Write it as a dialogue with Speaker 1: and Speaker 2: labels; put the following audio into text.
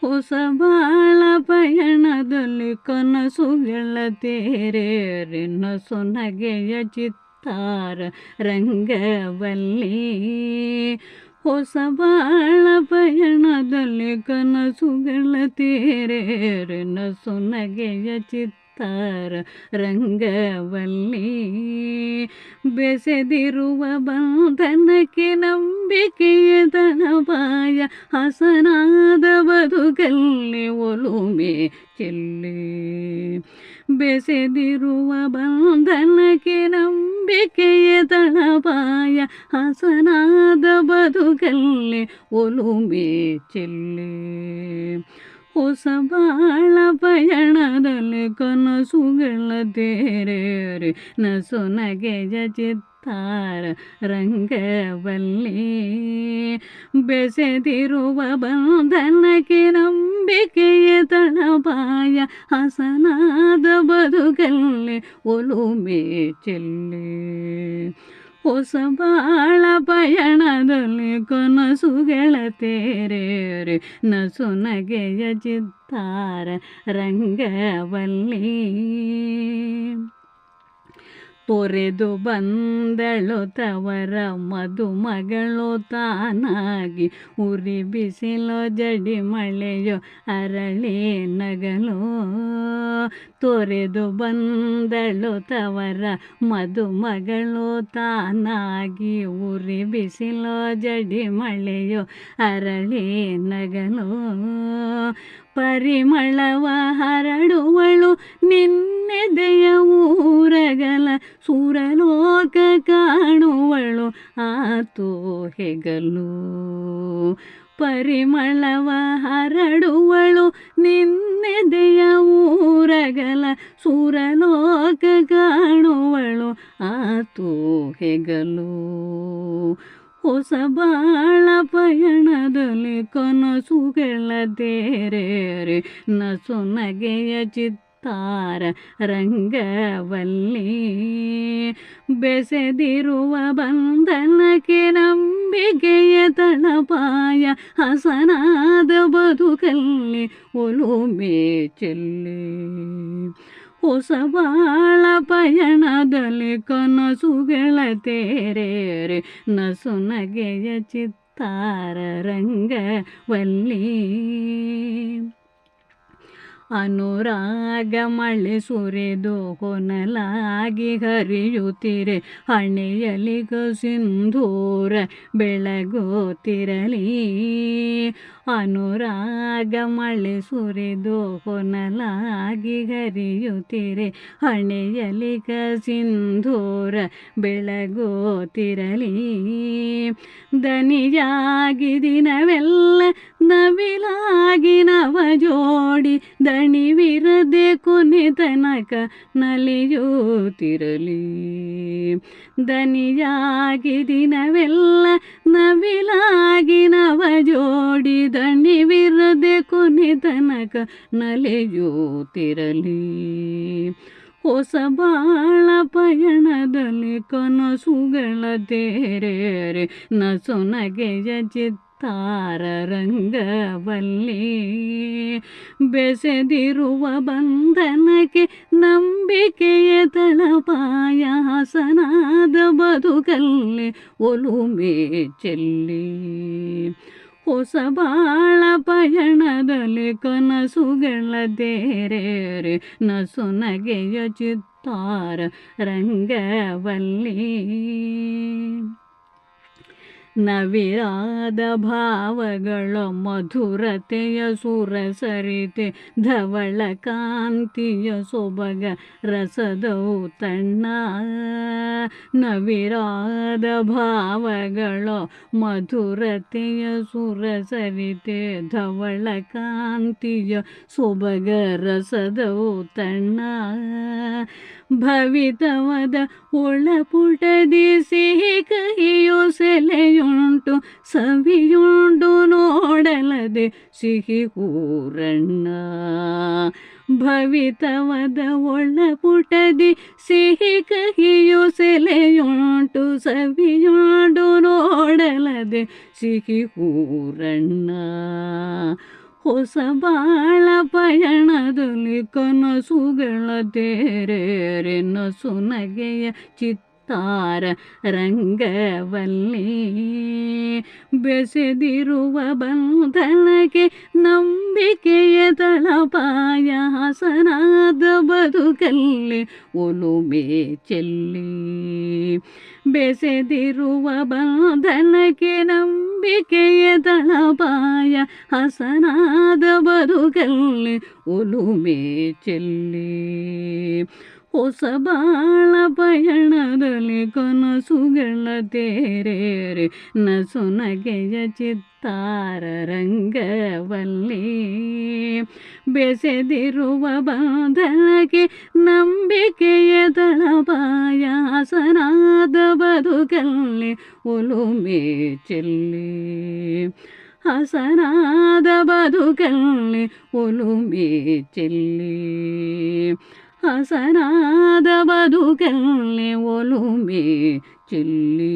Speaker 1: ಹೊಸ ಬಾಳ ಪಯಣದಲ್ಲಿ ಕನಸುಗಳ ತೇರೇರಿ ಸೊನಗೆಯ ನಗೆಯ ಚಿತ್ತಾರ ರಂಗವಲ್ಲಿ. ಹೊಸ ಬಾಳ ಪಯಣದಲ್ಲಿ ಕನಸುಗಳ ತೇರೇರಿ ಸೊನಗೆಯ ನಗೆಯ ಚಿತ್ತಾರ ರಂಗವಲ್ಲಿ. ಬೆಸೆದಿರುವ ಬಂಧನಕ್ಕೆ ನಂಬಿಕೆಯ ತನಪಾಯ ಹಸನಾದ ಬದುಕಲ್ಲಿ ಒಲುಮೆ ಚೆಲ್ಲಿ ಬೆಸೆದಿರುವ ಬಂಧನಕ್ಕೆ ನಂಬಿಕೆಯ ತಳಪಾಯ ಹಸನಾದ ಬದುಕಲ್ಲಿ ಒಲುಮೆ ಚೆಲ್ಲಿ ಹೊಸ ಬಾಳ ಪಯಣದಲ್ಲಿ ಕನಸುಗಳ ತೇರೇರಿ ನಸು ನಗೆಯ ಚಿತ್ತಾರ ರಂಗವಲ್ಲಿ ಬೆಸೆದಿರುವ ಬಂಧನಕ್ಕೆ ನಂಬಿಕೆಯ ತಳಪಾಯ ಹಸನಾದ ಬದುಕಲ್ಲಿ ಒಲುಮೆ ಚೆಲ್ಲಿ ಹೊಸ ಬಾಳ ಪಯಣದಲ್ಲಿ ಕನಸುಗಳ ತೇರೇರಿ ನಸು ನಗೆಯ ಚಿತ್ತಾರ ರಂಗವಲ್ಲಿ. ತೊರೆದು ಬಂದಳು ತವರ ಮದುಮಗಳು ತಾನಾಗಿ. ಉರಿ ಬಿಸಿಲೋ ಜಡಿ ಮಳೆಯೋ ಅರಳಿ ನಗಲು. ತೊರೆದು ಬಂದಳು ತವರ ಮದುಮಗಳು ತಾನಾಗಿ ಉರಿ ಬಿಸಿಲೋ ಜಡಿ ಮಳೆಯೋ ಅರಳಿ ನಗಲು ಪರಿಮಳವ ಹರಡುವಳು ನಿನ್ನೆದೆಯ ಊರಗಲ ಸುರಲೋಕ ಕಾಣುವಳು ಆತೋ ಹೆಗಲು. ಪರಿಮಳವ ಹರಡುವಳು ನಿನ್ನೆದೆಯ ಊರಗಲ ಸುರಲೋಕ ಕಾಣುವಳು ಆತು ಹೆಗಲು. ಹೊಸ ಬಾಳ ಪಯಣದಲ್ಲಿ ಕನಸುಗಳ ತೇರೇರಿ ನಸು ನಗೆಯ ಚಿತ್ತಾರ ರಂಗವಲ್ಲಿ ಬೆಸೆದಿರುವ ಬಂಧನಕ್ಕೆ ನಂಬಿಕೆಯ ತಳಪಾಯ ಹಸನಾದ ಬದುಕಲ್ಲಿ ಒಲುಮೆ ಚೆಲ್ಲಿ ಹೊಸ ಬಾಳ ಪಯಣದಲ್ಲಿ ಕನಸುಗಳ ತೇರೇರಿ ನಸು ನಗೆಯ ಚಿತ್ತಾರ ರಂಗವಲ್ಲಿ ಅನುರಾಗ ಮಳೆ ಸುರಿದು ಹೊನಲಾಗಿ ಹರಿಯುತ್ತಿರೆ. ಹಣೆಯಲ್ಲಿ ಸಿಂಧೂರ ಬೆಳಗುತ್ತಿರಲಿ. ಅನುರಾಗ ಮಳೆ ಸುರಿದು ಹೊನಲಾಗಿ ಹರಿಯುತ್ತಿರೆ. ಹಣೆಯಲ್ಲಿ ಸಿಂಧೂರ ಬೆಳಗುತ್ತಿರಲಿ. ದನಿಯಾಗಿ ದಿನವೆಲ್ಲ ನವಿಲಾಗಿ ನವ ಜೋಡಿ ದಣಿವಿರದೆ ಕೊನೆ ತನಕ ನಲಿಯುತ್ತಿರಲಿ. ದನಿಯಾಗಿ ದಿನವೆಲ್ಲ ನವಿಲಾಗಿ ನವ ಜೋಡಿ ದಣಿವಿರದೆ ಕೊನೆ ತನಕ ನಲಿಯುತ್ತಿರಲಿ. ಹೊಸ ಬಾಳ ಪಯಣದಲ್ಲಿ ಕನಸುಗಳ ತೇರೇರೆ ನಸು ನಗೆಯ ಚಿತ್ತಾರ ರಂಗವಲ್ಲಿ ಬೆಸೆದಿರುವ ಬಂಧನಕ್ಕೆ ನಂಬಿಕೆಯ ತಳಪಾಯ ಹಸನಾದ ಬದುಕಲ್ಲಿ ಒಲುಮೆ ಚೆಲ್ಲಿ ಹೊಸ ಬಾಳ ಪಯಣದಲ್ಲಿ ಕನಸುಗಳ ತೇರೇರಿ ನಸು ನಗೆಯ ಚಿತ್ತಾರ ರಂಗವಲ್ಲಿ ನವಿರಾದ ಭಾವಗಳ ಮಧುರತೆಯ ಸುರಸರಿತೆ, ಧವಳ ಕಾಂತಿಯ ಸೊಬಗ ರಸದವು ತಣ್ಣ. ನವಿರಾದ ಭಾವಗಳ ಮಧುರತೆಯ ಸುರಸರಿತೆ, ಧವಳ ಕಾಂತಿಯ ಸೊಬಗ ರಸದವು ತಣ್ಣ. ಭವಿತವದ ಒಳಪುಟದಿ ಸಿಹಿ ಹೂರಣ್ಣ ಭವಿತವದ ಒಳಪುಟದಿ ಸಿಹಿ ಕಹಿಯು ಸೆಲೆಯುಂಟು ಸವಿಯುಂಡು ನೋಡಲದೆ ಸಿಹಿ ಹೂರಣ್ಣ ಹೊಸ ಬಾಳ ಪಯಣದಲ್ಲಿ ಕನಸುಗಳ ನಸು ನಗೆಯ ಚಿತ್ತಾರ ರಂಗವಲ್ಲಿ ಬೆಸೆದಿರುವ ಬಂಧನಕ್ಕೆ ನಂಬಿಕೆಯ ತಳಪಾಯ ಹಸನಾದ ಬದುಕಲ್ಲಿ ಒಲುಮೆ ಚೆಲ್ಲಿ. ಬೆಸೆದಿರುವ ಬಂಧನಕ್ಕೆ ನಂಬಿಕೆಯ ತಳಪಾಯ ಹಸನಾದ ಬದುಕಲ್ಲಿ ಒಲುಮೆ ಚೆಲ್ಲಿ. ಹೊಸ ಬಾಳ ಪಯಣದಲ್ಲಿ ಕನಸುಗಳ ತೇರೇರೆ ನಸು ನಗೆಯ ಚಿತ್ತಾರ ರಂಗವಲ್ಲಿ ಬೆಸೆದಿರುವ ಬಂಧನಕ್ಕೆ ನಂಬಿಕೆಯ ತಳಪಾಯ ಹಸನಾದ ಬದುಕಲ್ಲಿ ಒಲುಮೆ ಚೆಲ್ಲಿ ಹಸನಾದ ಬದುಕಲ್ಲಿ ಒಲುಮೆ ಚೆಲ್ಲಿ ಹಸನಾದ ಬದುಕಲ್ಲಿ ಒಲುಮೆ ಚಿಲ್ಲಿ